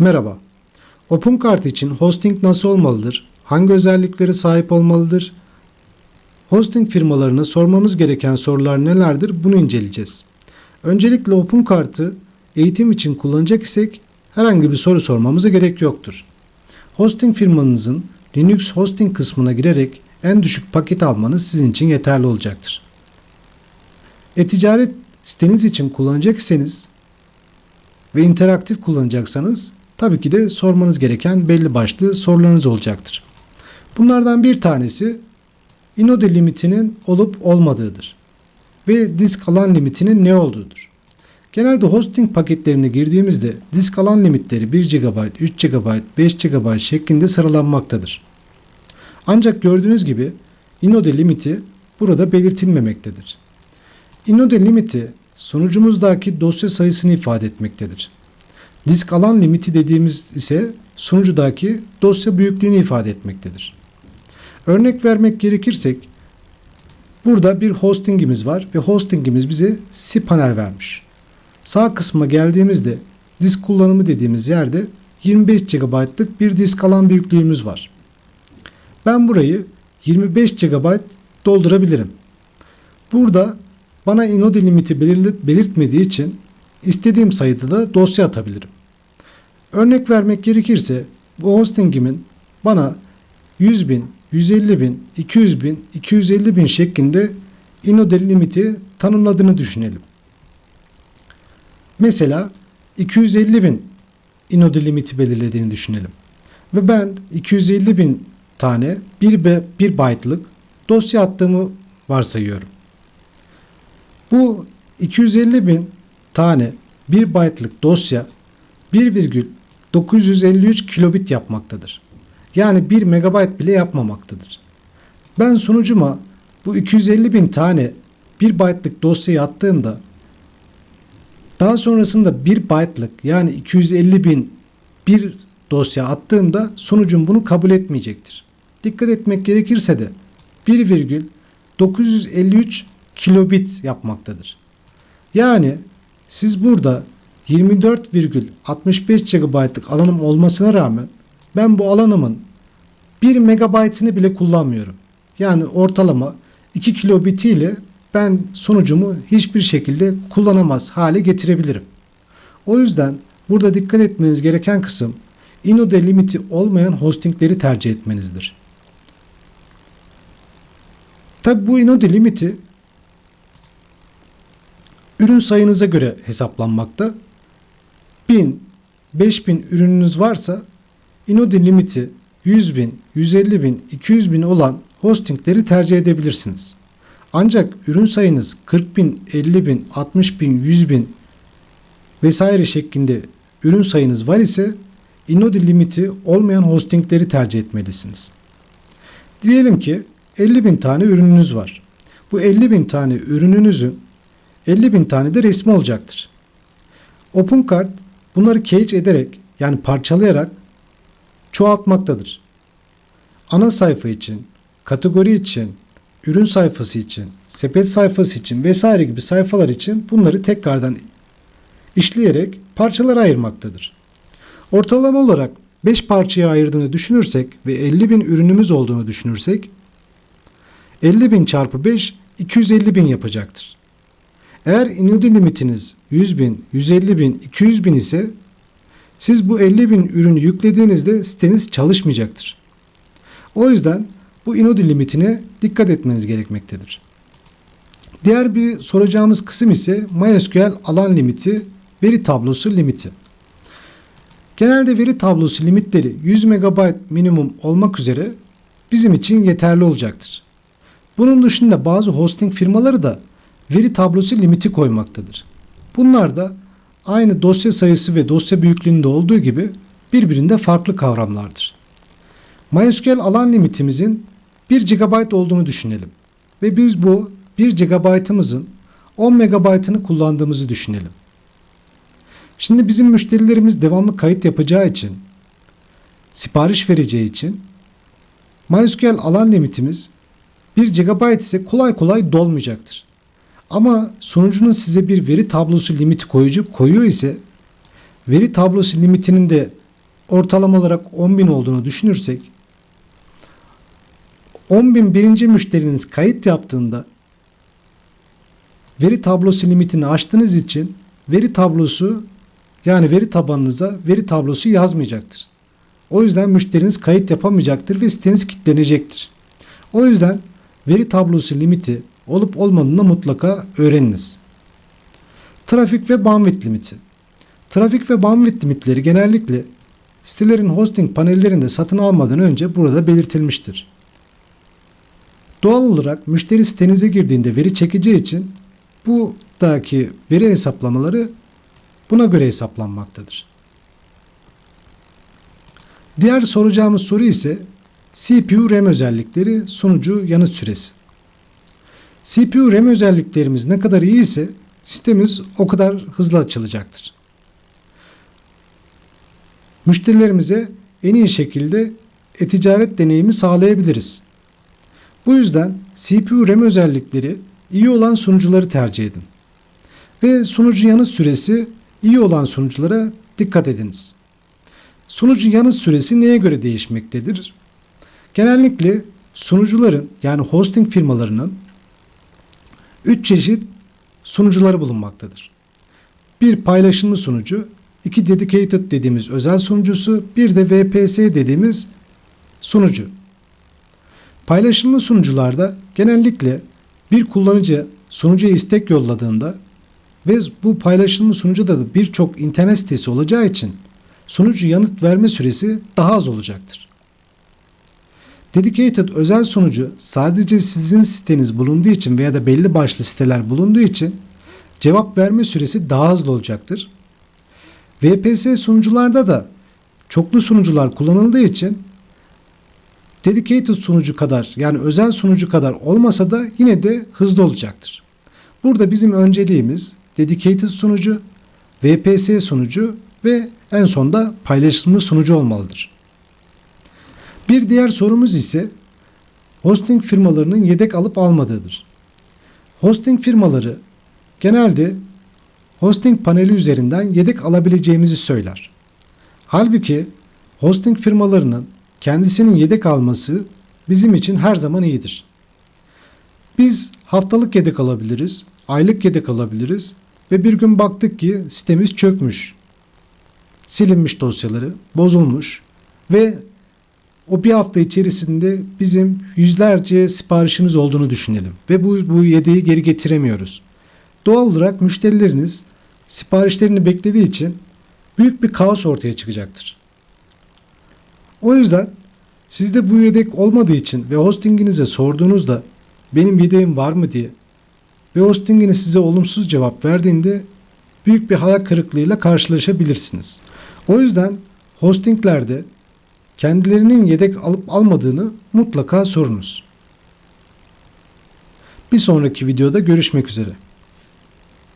Merhaba. OpenCart için hosting nasıl olmalıdır? Hangi özelliklere sahip olmalıdır? Hosting firmalarına sormamız gereken sorular nelerdir? Bunu inceleyeceğiz. Öncelikle OpenCart'ı eğitim için kullanacak isek herhangi bir soru sormamıza gerek yoktur. Hosting firmanızın Linux hosting kısmına girerek en düşük paket almanız sizin için yeterli olacaktır. E-ticaret siteniz için kullanacak iseniz ve interaktif kullanacaksanız tabii ki de sormanız gereken belli başlı sorularınız olacaktır. Bunlardan bir tanesi inode limitinin olup olmadığıdır ve disk alan limitinin ne olduğudur. Genelde hosting paketlerine girdiğimizde disk alan limitleri 1 GB, 3 GB, 5 GB şeklinde sıralanmaktadır. Ancak gördüğünüz gibi inode limiti burada belirtilmemektedir. Inode limiti sunucumuzdaki dosya sayısını ifade etmektedir. Disk alan limiti dediğimiz ise sunucudaki dosya büyüklüğünü ifade etmektedir. Örnek vermek gerekirsek burada bir hostingimiz var ve hostingimiz bize cPanel vermiş. Sağ kısma geldiğimizde disk kullanımı dediğimiz yerde 25 GB'lık bir disk alan büyüklüğümüz var. Ben burayı 25 GB doldurabilirim. Burada bana inode limiti belirtmediği için istediğim sayıda da dosya atabilirim. Örnek vermek gerekirse bu hostingimin bana 100 bin, 150 bin, 200 bin, 250 bin şeklinde inode limiti tanımladığını düşünelim. Mesela 250 bin inode limiti belirlediğini düşünelim. Ve ben 250 bin tane 1, 1 byte'lık dosya attığımı varsayıyorum. Bu 250 bin tane 1 byte'lık dosya 1,953 kilobit yapmaktadır. Yani 1 megabayt bile yapmamaktadır. Ben sunucuma bu 250 bin tane 1 byte'lık dosyayı attığımda daha sonrasında 1 byte'lık yani 250 bin bir dosya attığımda sunucum bunu kabul etmeyecektir. Dikkat etmek gerekirse de 1,953 kilobit yapmaktadır. Yani siz burada 24,65 GB'lık alanım olmasına rağmen ben bu alanımın 1 megabaytını bile kullanmıyorum. Yani ortalama 2 kilobit ile ben sonucumu hiçbir şekilde kullanamaz hale getirebilirim. O yüzden burada dikkat etmeniz gereken kısım inode limiti olmayan hostingleri tercih etmenizdir. Tabi bu inode limiti ürün sayınıza göre hesaplanmakta. 1000, 5000 ürününüz varsa inode limiti 100 bin, 150 bin, 200 bin olan hostingleri tercih edebilirsiniz. Ancak ürün sayınız 40 bin, 50 bin, 60 bin, 100 bin vesaire şeklinde ürün sayınız var ise inode limiti olmayan hostingleri tercih etmelisiniz. Diyelim ki 50 bin tane ürününüz var. Bu 50 bin tane ürününüzün 50 bin tane de resmi olacaktır. OpenCart bunları cache ederek yani parçalayarak çoğaltmaktadır. Ana sayfa için, kategori için, ürün sayfası için, sepet sayfası için vesaire gibi sayfalar için bunları tekrardan işleyerek parçalara ayırmaktadır. Ortalama olarak 5 parçaya ayırdığını düşünürsek ve 50 bin ürünümüz olduğunu düşünürsek 50 bin çarpı 5 250 bin yapacaktır. Eğer inode limitiniz 100 bin, 150 bin, 200 bin ise siz bu 50 bin ürünü yüklediğinizde siteniz çalışmayacaktır. O yüzden bu inode limitine dikkat etmeniz gerekmektedir. Diğer bir soracağımız kısım ise MySQL alan limiti, veri tablosu limiti. Genelde veri tablosu limitleri 100 MB minimum olmak üzere bizim için yeterli olacaktır. Bunun dışında bazı hosting firmaları da veri tablosu limiti koymaktadır. Bunlar da aynı dosya sayısı ve dosya büyüklüğünde olduğu gibi birbirinde farklı kavramlardır. MySQL alan limitimizin 1 GB olduğunu düşünelim ve biz bu 1 GB'ımızın 10 MB'ını kullandığımızı düşünelim. Şimdi bizim müşterilerimiz devamlı kayıt yapacağı için, sipariş vereceği için MySQL alan limitimiz 1 GB ise kolay kolay dolmayacaktır. Ama sunucunun size bir veri tablosu limiti koyucu koyuyor ise veri tablosu limitinin de ortalama olarak 10.000 olduğunu düşünürsek 10.000 birinci müşteriniz kayıt yaptığında veri tablosu limitini aştığınız için veri tablosu yani veri tabanınıza veri tablosu yazmayacaktır. O yüzden müşteriniz kayıt yapamayacaktır ve siteniz kilitlenecektir. O yüzden veri tablosu limiti olup olmadığını mutlaka öğreniniz. Trafik ve bandwidth limiti. Trafik ve bandwidth limitleri genellikle sitelerin hosting panellerinde satın almadan önce burada belirtilmiştir. Doğal olarak müşteri sitenize girdiğinde veri çekeceği için buradaki veri hesaplamaları buna göre hesaplanmaktadır. Diğer soracağımız soru ise CPU RAM özellikleri sunucu yanıt süresi. CPU RAM özelliklerimiz ne kadar iyi ise sistemimiz o kadar hızlı açılacaktır. Müşterilerimize en iyi şekilde e-ticaret deneyimi sağlayabiliriz. Bu yüzden CPU RAM özellikleri iyi olan sunucuları tercih edin. Ve sunucu yanıt süresi iyi olan sunuculara dikkat ediniz. Sunucu yanıt süresi neye göre değişmektedir? Genellikle sunucuların yani hosting firmalarının 3 çeşit sunucuları bulunmaktadır. Bir paylaşımlı sunucu, iki dedicated dediğimiz özel sunucusu, bir de VPS dediğimiz sunucu. Paylaşımlı sunucularda genellikle bir kullanıcı sunucuya istek yolladığında ve bu paylaşımlı sunucuda da birçok internet sitesi olacağı için sunucu yanıt verme süresi daha az olacaktır. Dedicated özel sunucu sadece sizin siteniz bulunduğu için veya da belli başlı siteler bulunduğu için cevap verme süresi daha hızlı olacaktır. VPS sunucularda da çoklu sunucular kullanıldığı için dedicated sunucu kadar yani özel sunucu kadar olmasa da yine de hızlı olacaktır. Burada bizim önceliğimiz dedicated sunucu, VPS sunucu ve en sonda paylaşımlı sunucu olmalıdır. Bir diğer sorumuz ise hosting firmalarının yedek alıp almadığıdır. Hosting firmaları genelde hosting paneli üzerinden yedek alabileceğimizi söyler. Halbuki hosting firmalarının kendisinin yedek alması bizim için her zaman iyidir. Biz haftalık yedek alabiliriz, aylık yedek alabiliriz ve bir gün baktık ki sitemiz çökmüş. Silinmiş dosyaları, bozulmuş ve o bir hafta içerisinde bizim yüzlerce siparişimiz olduğunu düşünelim ve bu, bu yedeği geri getiremiyoruz. Doğal olarak müşterileriniz siparişlerini beklediği için büyük bir kaos ortaya çıkacaktır. O yüzden sizde bu yedek olmadığı için ve hostinginize sorduğunuzda benim yedeğim var mı diye ve hostingini size olumsuz cevap verdiğinde büyük bir hayal kırıklığıyla karşılaşabilirsiniz. O yüzden hostinglerde kendilerinin yedek alıp almadığını mutlaka sorunuz. Bir sonraki videoda görüşmek üzere.